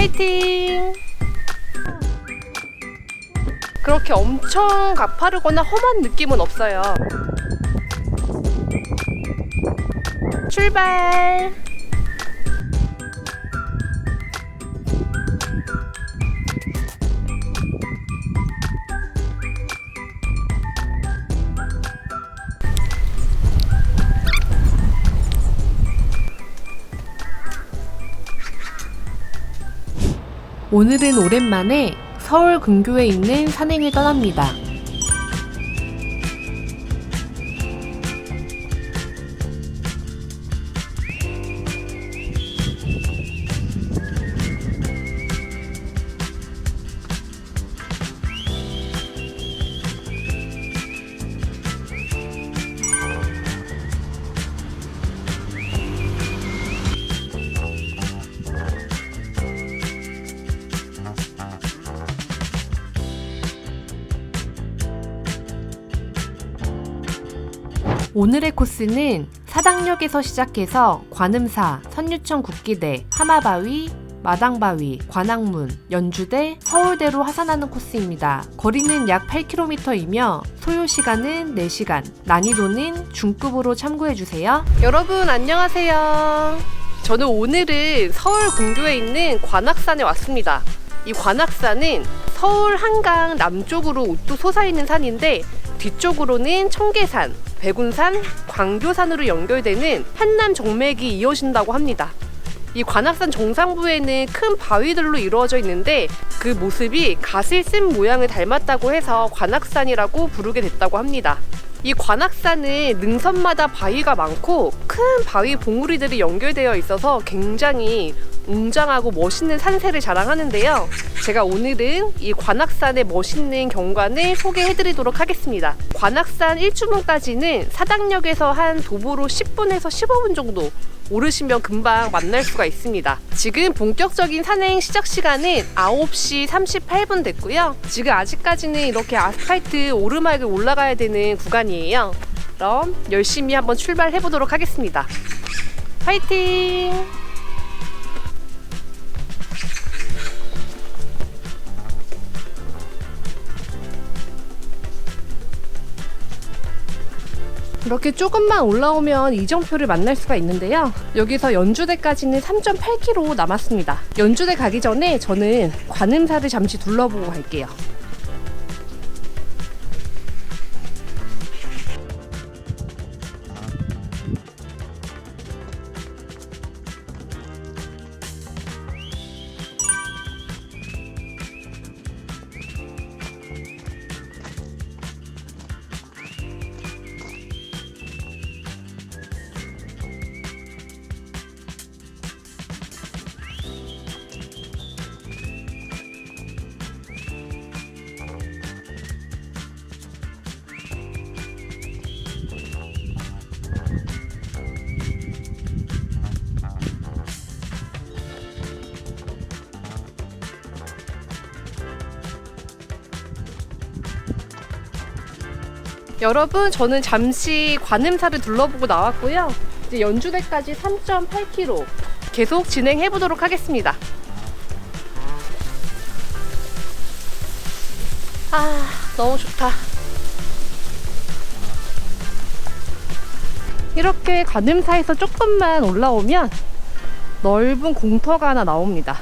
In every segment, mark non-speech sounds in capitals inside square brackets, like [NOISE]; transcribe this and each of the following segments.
파이팅! 그렇게 엄청 가파르거나 험한 느낌은 없어요. 출발! 오늘은 오랜만에 서울 근교에 있는 산행을 떠납니다. 오늘의 코스는 사당역에서 시작해서 관음사, 선유청 국기대, 하마바위, 마당바위, 관악문, 연주대, 서울대로 하산하는 코스입니다. 거리는 약 8km이며 소요 시간은 4시간, 난이도는 중급으로 참고해주세요. 여러분 안녕하세요. 저는 오늘은 서울 근교에 있는 관악산에 왔습니다. 이 관악산은 서울 한강 남쪽으로 우뚝 솟아있는 산인데 뒤쪽으로는 청계산, 백운산, 광교산으로 연결되는 한남 정맥이 이어진다고 합니다. 이 관악산 정상부에는 큰 바위들로 이루어져 있는데 그 모습이 갓을 쓴 모양을 닮았다고 해서 관악산이라고 부르게 됐다고 합니다. 이 관악산은 능선마다 바위가 많고 큰 바위 봉우리들이 연결되어 있어서 굉장히 웅장하고 멋있는 산세를 자랑하는데요. 제가 오늘은 이 관악산의 멋있는 경관을 소개해드리도록 하겠습니다. 관악산 1주문까지는 사당역에서 한 도보로 10분에서 15분 정도 오르시면 금방 만날 수가 있습니다. 지금 본격적인 산행 시작 시간은 9시 38분 됐고요. 지금 아직까지는 이렇게 아스팔트 오르막을 올라가야 되는 구간이에요. 그럼 열심히 한번 출발해 보도록 하겠습니다. 파이팅! 이렇게 조금만 올라오면 이정표를 만날 수가 있는데요. 여기서 연주대까지는 3.8km 남았습니다. 연주대 가기 전에 저는 관음사를 잠시 둘러보고 갈게요. 여러분, 저는 잠시 관음사를 둘러보고 나왔고요. 이제 연주대까지 3.8km 계속 진행해 보도록 하겠습니다. 아, 너무 좋다. 이렇게 관음사에서 조금만 올라오면 넓은 공터가 하나 나옵니다.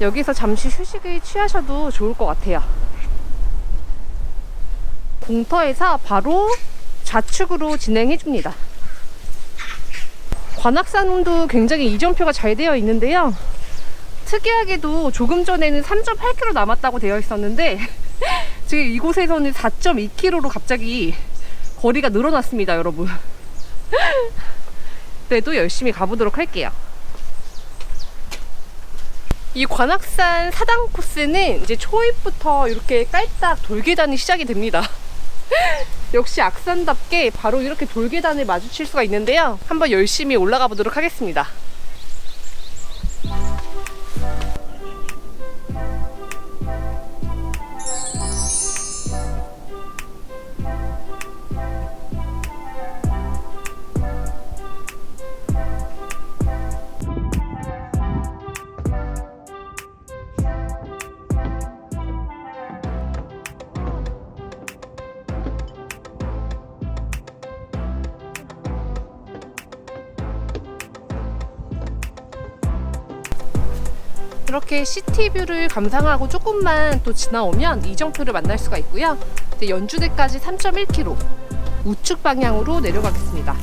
여기서 잠시 휴식을 취하셔도 좋을 것 같아요. 공터에서 바로 좌측으로 진행해 줍니다. 관악산도 굉장히 이전표가 잘 되어 있는데요. 특이하게도 조금 전에는 3.8km 남았다고 되어 있었는데 [LAUGHS] 지금 이곳에서는 4.2km로 갑자기 거리가 늘어났습니다, 여러분. [LAUGHS] 그래도 열심히 가보도록 할게요. 이 관악산 사당 코스는 이제 초입부터 이렇게 깔딱 돌계단이 시작이 됩니다. [LAUGHS] 역시 악산답게 바로 이렇게 돌계단을 마주칠 수가 있는데요. 한번 열심히 올라가 보도록 하겠습니다. 그렇게 시티뷰를 감상하고 조금만 또 지나오면 이정표를 만날 수가 있고요. 이제 연주대까지 3.1km 우측 방향으로 내려가겠습니다.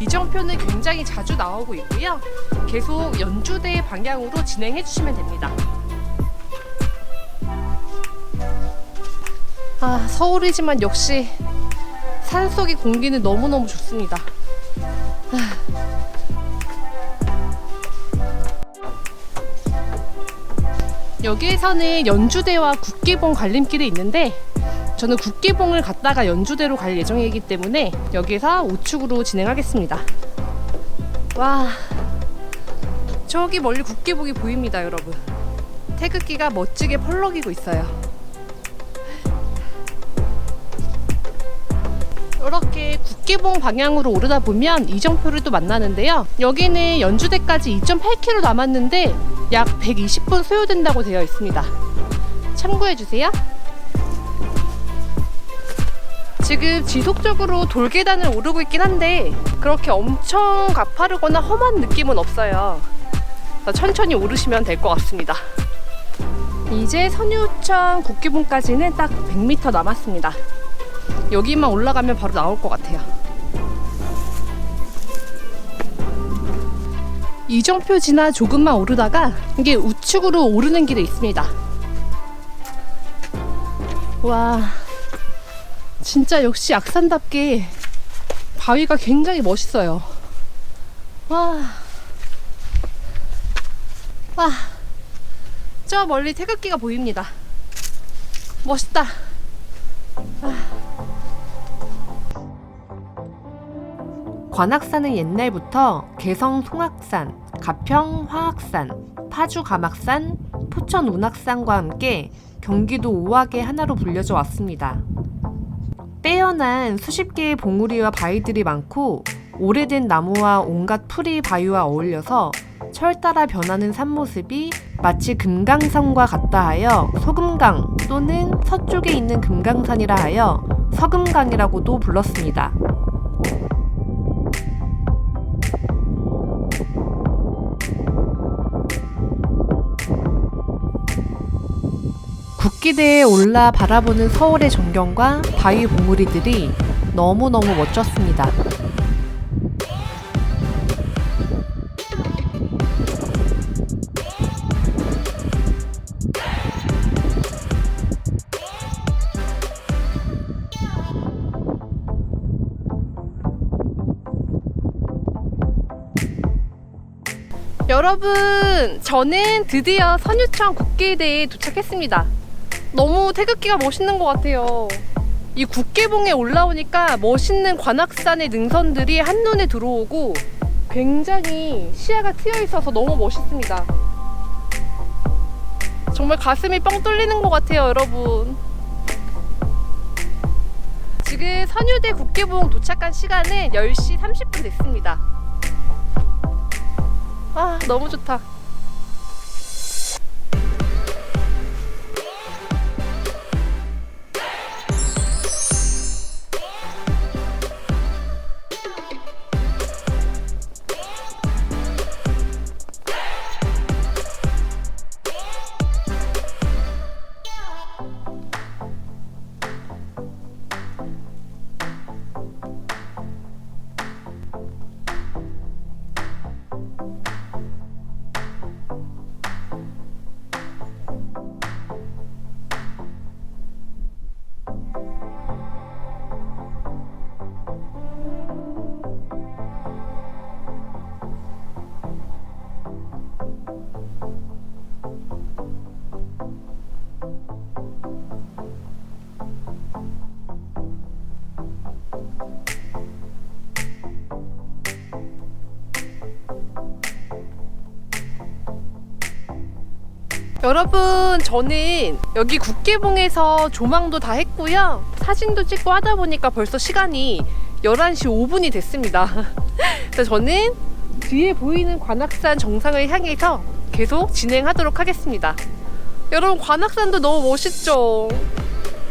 이정표는 굉장히 자주 나오고 있고요. 계속 연주대 방향으로 진행해 주시면 됩니다. 아, 서울이지만 역시 산속의 공기는 너무너무 좋습니다. 여기에서는 연주대와 국기봉 갈림길이 있는데 저는 국기봉을 갔다가 연주대로 갈 예정이기 때문에 여기서 우측으로 진행하겠습니다. 와, 저기 멀리 국기봉이 보입니다, 여러분. 태극기가 멋지게 펄럭이고 있어요. 이렇게 국기봉 방향으로 오르다 보면 이정표를 또 만나는데요. 여기는 연주대까지 2.8km 남았는데 약 120분 소요된다고 되어 있습니다. 참고해 주세요. 지금 지속적으로 돌계단을 오르고 있긴 한데 그렇게 엄청 가파르거나 험한 느낌은 없어요. 천천히 오르시면 될 것 같습니다. 이제 선유천 국기봉까지는 딱 100m 남았습니다. 여기만 올라가면 바로 나올 것 같아요. 이정표 지나 조금만 오르다가 이게 우측으로 오르는 길이 있습니다. 와, 진짜 역시 악산답게 바위가 굉장히 멋있어요. 와, 와, 저 멀리 태극기가 보입니다. 멋있다. 관악산은 옛날부터 개성 송악산, 가평 화악산, 파주 가막산, 포천 운악산과 함께 경기도 오악의 하나로 불려져 왔습니다. 빼어난 수십 개의 봉우리와 바위들이 많고 오래된 나무와 온갖 풀이 바위와 어울려서 철 따라 변하는 산 모습이 마치 금강산과 같다 하여 소금강 또는 서쪽에 있는 금강산이라 하여 서금강이라고도 불렀습니다. 국기대에 올라 바라보는 서울의 전경과 바위 봉우리들이 너무너무 멋졌습니다. 여러분, 저는 드디어 선유청 국기대에 도착했습니다. 너무 태극기가 멋있는 것 같아요. 이 국계봉에 올라오니까 멋있는 관악산의 능선들이 한눈에 들어오고 굉장히 시야가 트여 있어서 너무 멋있습니다. 정말 가슴이 뻥 뚫리는 것 같아요, 여러분. 지금 선유대 국계봉 도착한 시간은 10시 30분 됐습니다. 아, 너무 좋다. 여러분 저는 여기 국계봉에서 조망도 다 했고요. 사진도 찍고 하다 보니까 벌써 시간이 11시 5분이 됐습니다. [LAUGHS] 그래서 저는 뒤에 보이는 관악산 정상을 향해서 계속 진행하도록 하겠습니다. 여러분 관악산도 너무 멋있죠?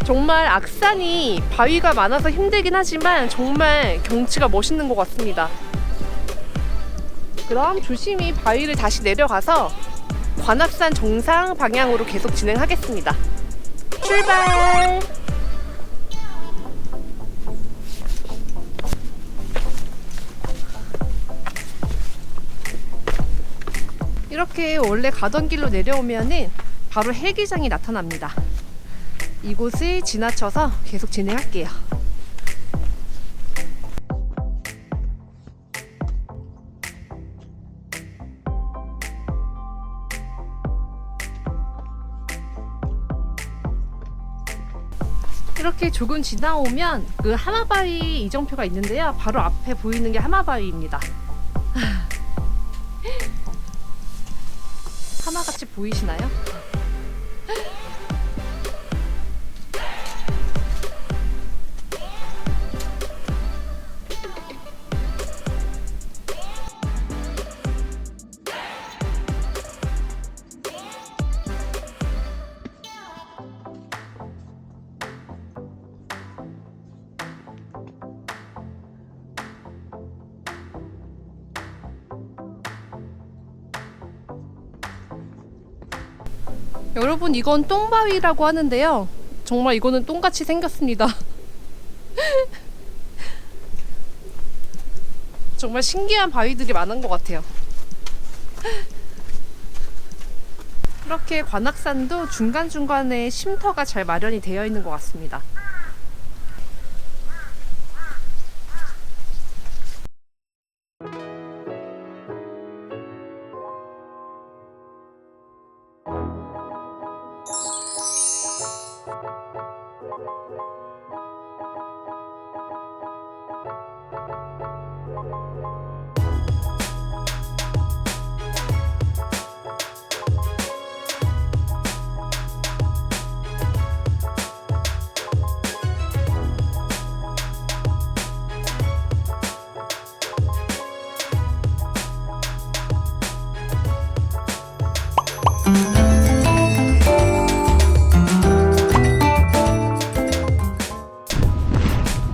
정말 악산이 바위가 많아서 힘들긴 하지만 정말 경치가 멋있는 것 같습니다. 그럼 조심히 바위를 다시 내려가서 관악산 정상 방향으로 계속 진행하겠습니다. 출발! 이렇게 원래 가던 길로 내려오면은 바로 헬기장이 나타납니다. 이곳을 지나쳐서 계속 진행할게요. 이렇게 조금 지나오면 그 하마바위 이정표가 있는데요. 바로 앞에 보이는 게 하마바위입니다. 하마같이 보이시나요? 여러분 이건 똥바위라고 하는데요. 정말 이거는 똥같이 생겼습니다. [LAUGHS] 정말 신기한 바위들이 많은 것 같아요. 이렇게 관악산도 중간중간에 쉼터가 잘 마련이 되어 있는 것 같습니다.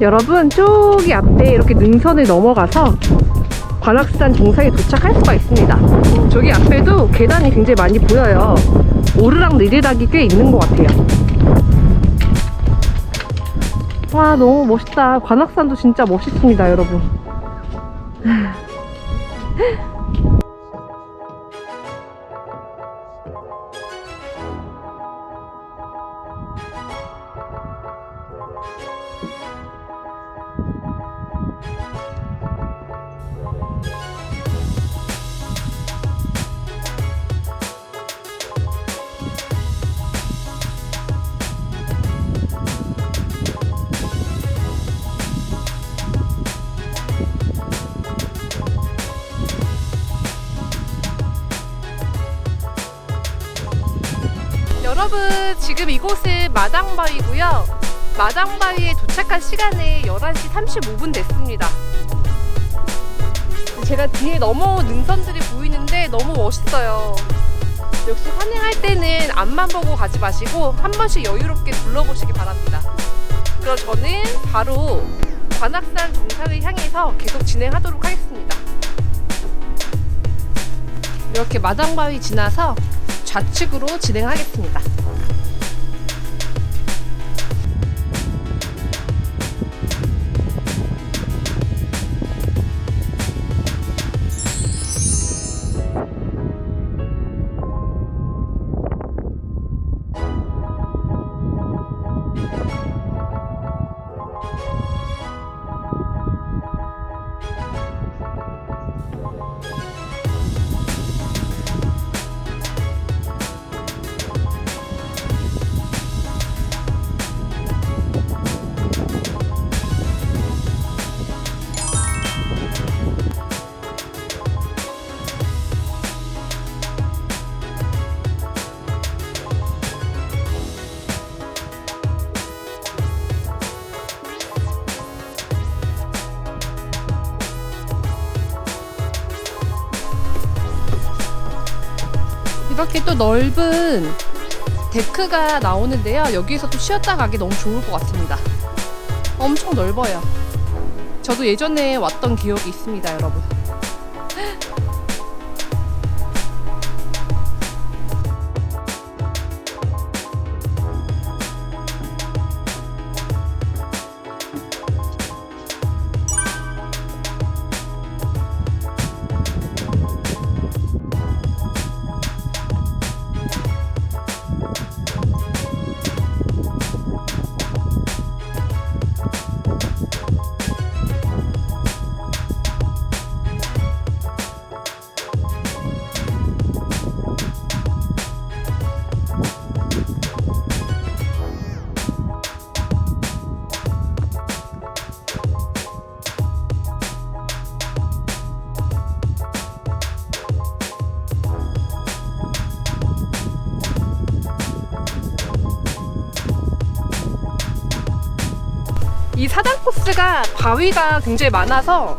여러분 저기 앞에 이렇게 능선을 넘어가서 관악산 정상에 도착할 수가 있습니다. 저기 앞에도 계단이 굉장히 많이 보여요. 오르락 내리락이 꽤 있는 것 같아요. 와 너무 멋있다. 관악산도 진짜 멋있습니다, 여러분. [LAUGHS] 여러분 지금 이곳은 마당바위고요. 마당바위에 도착한 시간은 11시 35분 됐습니다. 제가 뒤에 너무 능선들이 보이는데 너무 멋있어요. 역시 산행할 때는 앞만 보고 가지 마시고 한 번씩 여유롭게 둘러보시기 바랍니다. 그럼 저는 바로 관악산 정상을 향해서 계속 진행하도록 하겠습니다. 이렇게 마당바위 지나서 좌측으로 진행하겠습니다. 이렇게 또 넓은 데크가 나오는데요. 여기서 또 쉬었다 가기 너무 좋을 것 같습니다. 엄청 넓어요. 저도 예전에 왔던 기억이 있습니다, 여러분. 이 사당 코스가 바위가 굉장히 많아서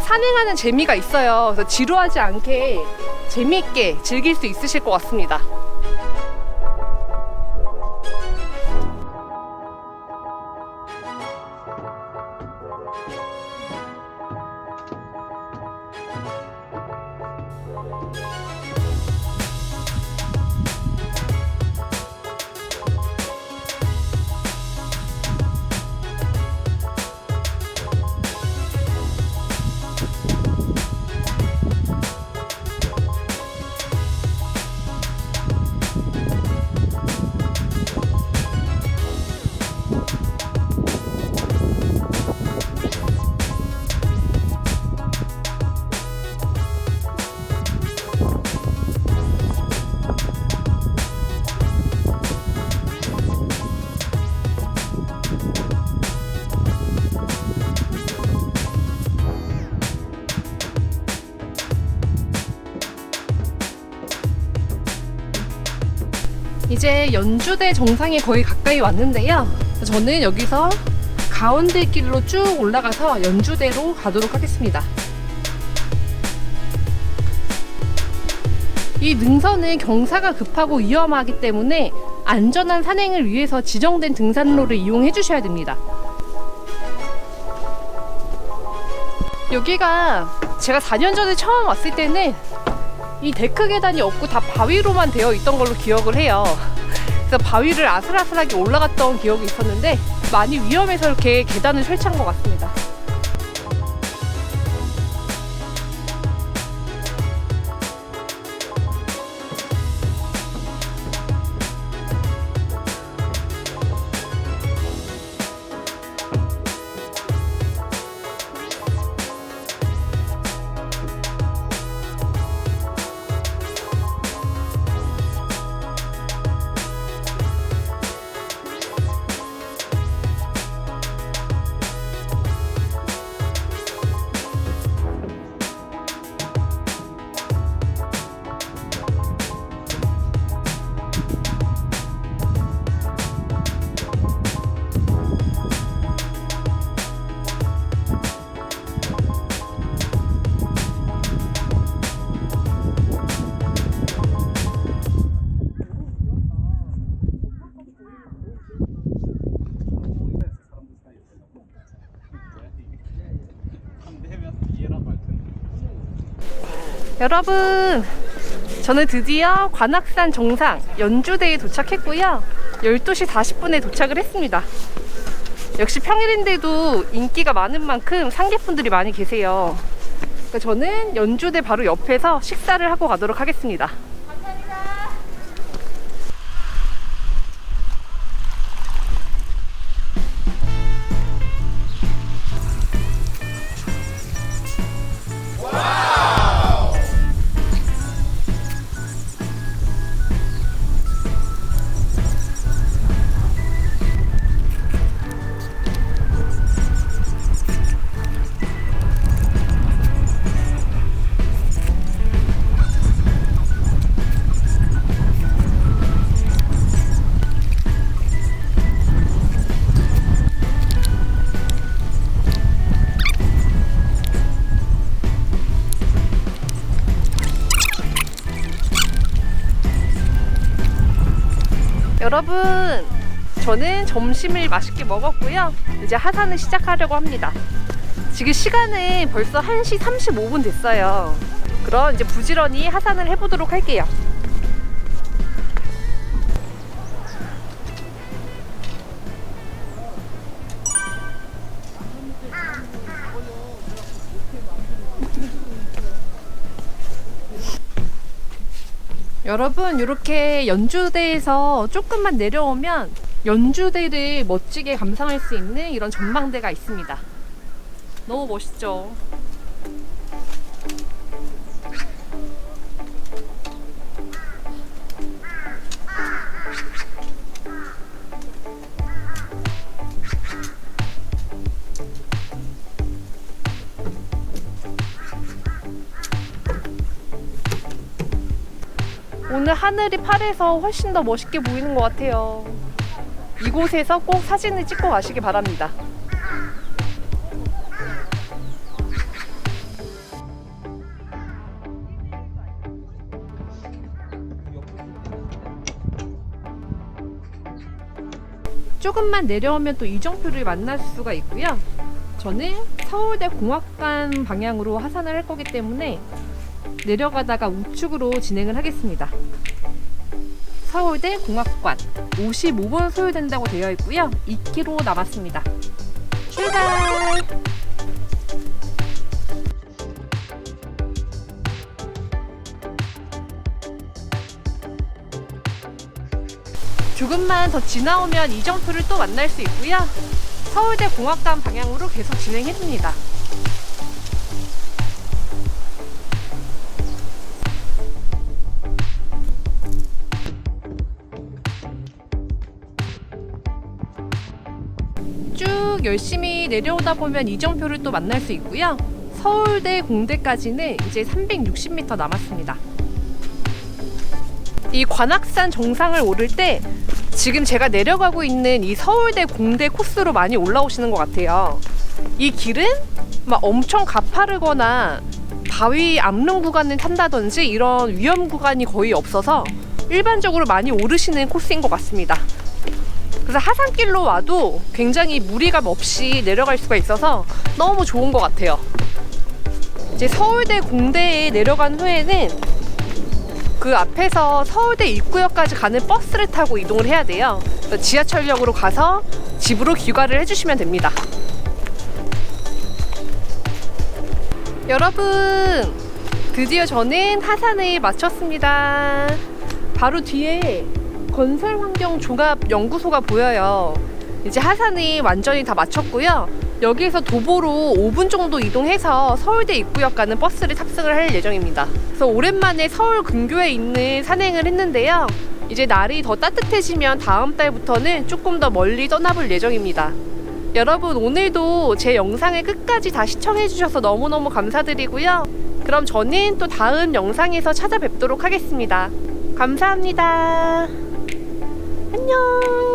산행하는 재미가 있어요. 그래서 지루하지 않게 재미있게 즐길 수 있으실 것 같습니다. 이제 연주대 정상에 거의 가까이 왔는데요. 저는 여기서 가운데 길로 쭉 올라가서 연주대로 가도록 하겠습니다. 이 능선은 경사가 급하고 위험하기 때문에 안전한 산행을 위해서 지정된 등산로를 이용해 주셔야 됩니다. 여기가 제가 4년 전에 처음 왔을 때는 이 데크 계단이 없고 다 바위로만 되어 있던 걸로 기억을 해요. 그래서 바위를 아슬아슬하게 올라갔던 기억이 있었는데 많이 위험해서 이렇게 계단을 설치한 것 같습니다. 여러분, 저는 드디어 관악산 정상 연주대에 도착했고요. 12시 40분에 도착을 했습니다. 역시 평일인데도 인기가 많은 만큼 상객분들이 많이 계세요. 그러니까 저는 연주대 바로 옆에서 식사를 하고 가도록 하겠습니다. 여러분, 저는 점심을 맛있게 먹었고요. 이제 하산을 시작하려고 합니다. 지금 시간은 벌써 1시 35분 됐어요. 그럼 이제 부지런히 하산을 해보도록 할게요. 여러분 이렇게 연주대에서 조금만 내려오면 연주대를 멋지게 감상할 수 있는 이런 전망대가 있습니다. 너무 멋있죠? 하늘이 파래서 훨씬 더 멋있게 보이는 것 같아요. 이곳에서 꼭 사진을 찍고 가시기 바랍니다. 조금만 내려오면 또 이정표를 만날 수가 있고요. 저는 서울대 공학관 방향으로 하산을 할 거기 때문에 내려가다가 우측으로 진행을 하겠습니다. 서울대 공학관 55분 소요된다고 되어 있고요. 2km 남았습니다. 출발! 조금만 더 지나오면 이정표를 또 만날 수 있고요. 서울대 공학관 방향으로 계속 진행해 줍니다. 쭉 열심히 내려오다 보면 이정표를 또 만날 수 있고요. 서울대 공대까지는 이제 360m 남았습니다. 이 관악산 정상을 오를 때 지금 제가 내려가고 있는 이 서울대 공대 코스로 많이 올라오시는 것 같아요. 이 길은 막 엄청 가파르거나 바위 암릉 구간을 탄다든지 이런 위험 구간이 거의 없어서 일반적으로 많이 오르시는 코스인 것 같습니다. 그래서 하산길로 와도 굉장히 무리감 없이 내려갈 수가 있어서 너무 좋은 것 같아요. 이제 서울대 공대에 내려간 후에는 그 앞에서 서울대 입구역까지 가는 버스를 타고 이동을 해야 돼요. 지하철역으로 가서 집으로 귀가를 해주시면 됩니다. 여러분, 드디어 저는 하산을 마쳤습니다. 바로 뒤에 건설환경종합연구소가 보여요. 이제 하산이 완전히 다 마쳤고요. 여기에서 도보로 5분 정도 이동해서 서울대 입구역 가는 버스를 탑승을 할 예정입니다. 그래서 오랜만에 서울 근교에 있는 산행을 했는데요. 이제 날이 더 따뜻해지면 다음 달부터는 조금 더 멀리 떠나볼 예정입니다. 여러분 오늘도 제 영상을 끝까지 다 시청해주셔서 너무너무 감사드리고요. 그럼 저는 또 다음 영상에서 찾아뵙도록 하겠습니다. 감사합니다. 안녕.